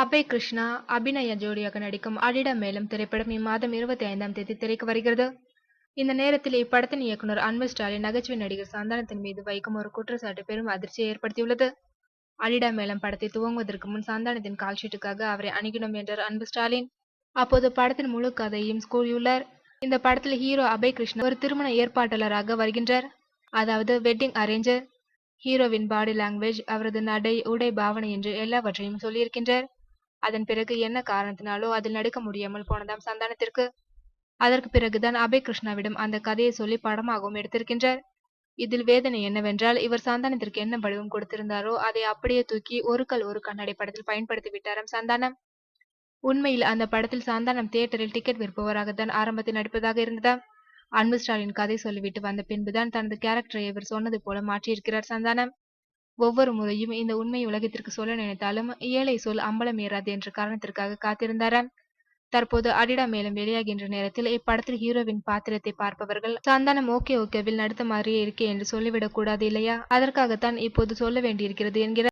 அபய் கிருஷ்ணா அபிநய ஜோடியாக நடிக்கும் அடிடா மேலும் திரைப்படம் இம்மாதம் இருபத்தி ஐந்தாம் தேதி திரைக்கு வருகிறது. இந்த நேரத்தில் இப்படத்தின் இயக்குனர் அன்பு ஸ்டாலின் நகைச்சுவை நடிகர் சந்தானத்தின் மீது வைக்கும் ஒரு குற்றச்சாட்டு பெரும் அதிர்ச்சியை ஏற்படுத்தியுள்ளது. அடிடா மேளம் படத்தை துவங்குவதற்கு முன் சந்தானத்தின் கால்ஷீட்டுக்காக அவரை அணுகினோம் என்றார் அன்பு ஸ்டாலின். அப்போது படத்தின் முழு கதையும் கூறியுள்ளார். இந்த படத்தில் ஹீரோ அபய் கிருஷ்ணா ஒரு திருமண ஏற்பாட்டாளராக வருகின்றார். அதாவது வெட்டிங் அரேஞ்சர் ஹீரோவின் பாடி லாங்குவேஜ் அவரது நடை உடை பாவனை என்று எல்லாவற்றையும் சொல்லியிருக்கின்றார். அதன் பிறகு என்ன காரணத்தினாலோ அதில் நடிக்க முடியாமல் போனதாம் சந்தானத்திற்கு. அதற்கு பிறகுதான் அபய் கிருஷ்ணாவிடம் அந்த கதையை சொல்லி படமாகவும் எடுத்திருக்கின்றார். இதில் வேதனை என்னவென்றால் இவர் சந்தானத்திற்கு என்ன வடிவம் கொடுத்திருந்தாரோ அதை அப்படியே தூக்கி ஒரு கல் ஒரு கண்ணாடி படத்தில் பயன்படுத்தி விட்டாராம் சந்தானம். உண்மையில் அந்த படத்தில் சந்தானம் தியேட்டரில் டிக்கெட் விற்பவராகத்தான் ஆரம்பத்தில் நடிப்பதாக இருந்ததாம். அன்பு ஸ்டாலின் கதை சொல்லிவிட்டு வந்த பின்புதான் தனது கேரக்டரை இவர் சொன்னது போல மாற்றியிருக்கிறார் சந்தானம். ஒவ்வொரு முறையும் இந்த உண்மை உலகத்திற்கு சொல்ல நினைத்தாலும் ஏழை சொல் அம்பலம் ஏறாது என்ற காரணத்திற்காக காத்திருந்தாராம் தற்போது அடிடா மேலும் வெளியாகின்ற நேரத்தில் இப்படத்தில் ஹீரோவின் பாத்திரத்தை பார்ப்பவர்கள் சந்தானம் ஓகே ஓகேவில் நடித்த மாதிரியே இருக்கே என்று சொல்லிவிடக் கூடாது இல்லையா? அதற்காகத்தான் இப்போது சொல்ல வேண்டியிருக்கிறது என்கிறார்.